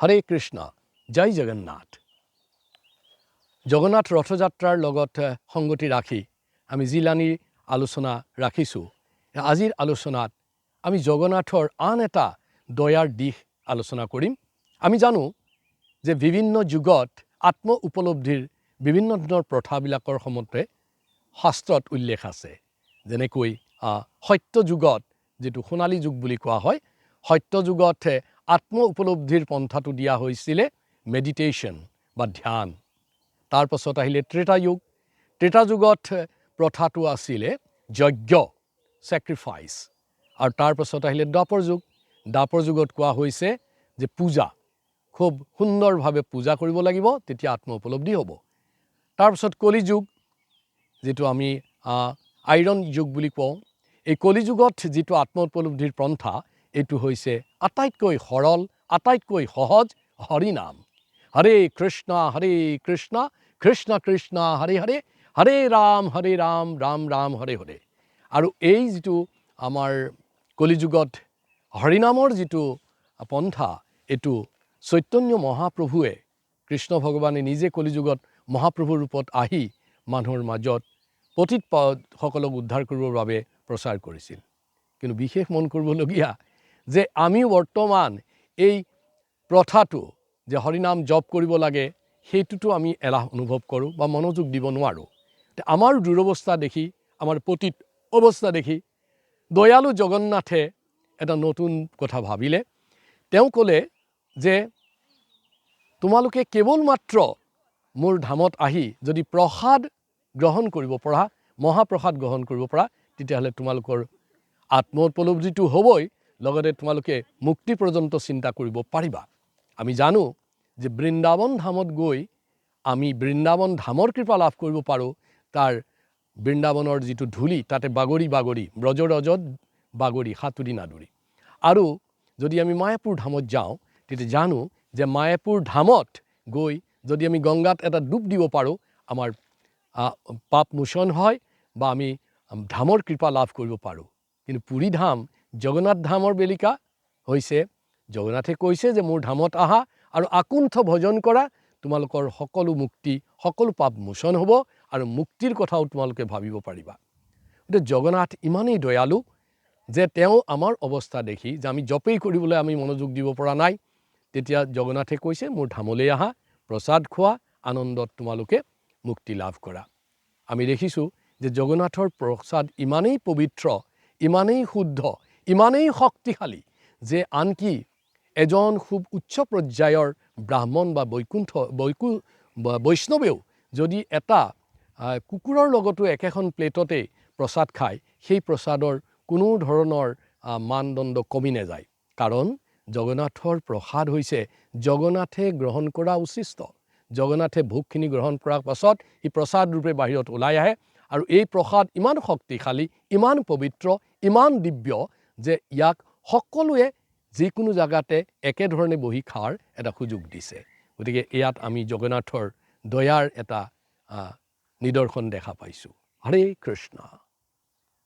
হৰে কৃষ্ণ, জয় জগন্নাথ। জগন্নাথ ৰথযাত্ৰাৰ লগত সংগতি ৰাখি আমি জিলানিৰ আলোচনা ৰাখিছোঁ। আজিৰ আলোচনাত আমি জগন্নাথৰ আন এটা দয়াৰ দিশ আলোচনা কৰিম। আমি জানো যে বিভিন্ন যুগত আত্ম উপলব্ধিৰ বিভিন্ন ধৰণৰ প্ৰথাবিলাকৰ সম্বন্ধে শাস্ত্ৰত উল্লেখ আছে। যেনেকৈ সত্য যুগত, যিটো সোণালী যুগ বুলি কোৱা হয়, সত্য যুগত আত্ম উপলব্ধিৰ পন্থাটো দিয়া হৈছিলে মেডিটেশ্যন বা ধ্যান। তাৰপাছত আহিলে ত্ৰেতা যুগ। ত্ৰেতা যুগত প্ৰথাটো আছিলে যজ্ঞ ছেক্ৰিফাইচ আৰু তাৰপাছত আহিলে দ্বাপৰ যুগ। দ্বাপৰ যুগত কোৱা হৈছে যে পূজা। খুব সুন্দৰভাৱে পূজা কৰিব লাগিব, তেতিয়া আত্ম উপলব্ধি হ'ব তাৰপিছত কলি যুগ, যিটো আমি আইৰণ যুগ বুলি কওঁ। এই কলিযুগত যিটো আত্ম উপলব্ধিৰ পন্থা এইটো হৈছে আটাইতকৈ সৰল, আটাইতকৈ সহজ হৰিনাম। হৰে কৃষ্ণ হৰে কৃষ্ণ কৃষ্ণ কৃষ্ণ, হৰে হৰে হৰে ৰাম হৰে ৰাম ৰাম ৰাম, হৰে হৰে। আৰু এই যিটো আমাৰ কলিযুগত হৰিনামৰ যিটো পন্থা, এইটো চৈতন্য মহাপ্ৰভুৱে, কৃষ্ণ ভগৱানে নিজে কলিযুগত মহাপ্ৰভুৰ ৰূপত আহি মানুহৰ মাজত পতিত সকলক উদ্ধাৰ কৰিবৰ বাবে প্ৰচাৰ কৰিছিল। কিন্তু বিশেষ মন কৰিবলগীয়া যে আমি বৰ্তমান এই প্ৰথাটো যে হৰিনাম জপ কৰিব লাগে, সেইটোতো আমি এলাহ অনুভৱ কৰোঁ বা মনোযোগ দিব নোৱাৰোঁ। তে আমাৰ দুৰৱস্থা দেখি, আমাৰ পতিত অৱস্থা দেখি দয়ালু জগন্নাথে এটা নতুন কথা ভাবিলে। তেওঁ ক'লে যে, তোমালোকে কেৱল মাত্ৰ মোৰ ধামত আহি যদি প্ৰসাদ গ্ৰহণ কৰিব পৰা, মহাপ্ৰসাদ গ্ৰহণ কৰিব পৰা, তেতিয়াহ'লে তোমালোকৰ আত্ম উপলব্ধিটো হ'বই। লগতে তোমালোকে মুক্তি পৰ্যন্ত চিন্তা কৰিব পাৰিবা। আমি জানো যে বৃন্দাবন ধামত গৈ আমি বৃন্দাবন ধামৰ কৃপা লাভ কৰিব পাৰোঁ। তাৰ বৃন্দাবনৰ যিটো ধূলি, তাতে বাগৰি বাগৰি, ব্ৰজৰজত বাগৰি, সাঁতুৰি নাদুৰি। আৰু যদি আমি মায়াপুৰ ধামত যাওঁ, তেতিয়া জানো যে মায়াপুৰ ধামত গৈ যদি আমি গংগাত এটা ডুব দিব পাৰোঁ, আমাৰ পাপ মোচন হয় বা আমি ধামৰ কৃপা লাভ কৰিব পাৰোঁ। কিন্তু পুৰী ধাম জগন্নাথ ধামৰ বেলিকা হৈছে, জগন্নাথে কৈছে যে মোৰ ধামত আহা আৰু আকুণ্ঠ ভজন কৰা, তোমালোকৰ সকলো মুক্তি, সকলো পাপ মোচন হ'ব আৰু মুক্তিৰ কথাও তোমালোকে ভাবিব পাৰিবা। গতিকে জগন্নাথ ইমানেই দয়ালু যে তেওঁ আমাৰ অৱস্থা দেখি, যে আমি জপেই কৰিবলৈ আমি মনোযোগ দিব পৰা নাই, তেতিয়া জগন্নাথে কৈছে, মোৰ ধামলৈ আহা, প্ৰসাদ খোৱা, আনন্দত তোমালোকে মুক্তি লাভ কৰা। আমি দেখিছোঁ যে জগন্নাথৰ প্ৰসাদ ইমানেই পবিত্ৰ, ইমানেই শুদ্ধ ইমানেই শক্তিশালী যে আনকি এজন খুব উচ্চ পৰ্যায়ৰ ব্ৰাহ্মণ বা বৈকুণ্ঠ বৈকু বৈষ্ণৱেও যদি এটা কুকুৰৰ লগতো একেখন প্লেটতে প্ৰসাদ খায় সেই প্ৰসাদৰ কোনো ধৰণৰ মানদণ্ড কমি নাযায়। কাৰণ জগন্নাথৰ প্ৰসাদ হৈছে জগন্নাথে গ্ৰহণ কৰা উচিষ্ট জগন্নাথে ভোগখিনি গ্ৰহণ কৰাৰ পাছত সি প্ৰসাদ ৰূপে বাহিৰত ওলাই আহে আৰু এই প্ৰসাদ ইমান শক্তিশালী ইমান পবিত্ৰ ইমান দিব্য যে ইয়াক সকলোৱে যিকোনো জেগাতে একেধৰণে বহি খোৱাৰ এটা সুযোগ দিছে। গতিকে ইয়াত আমি জগন্নাথৰ দয়াৰ এটা নিদৰ্শন দেখা পাইছোঁ। হৰে কৃষ্ণ।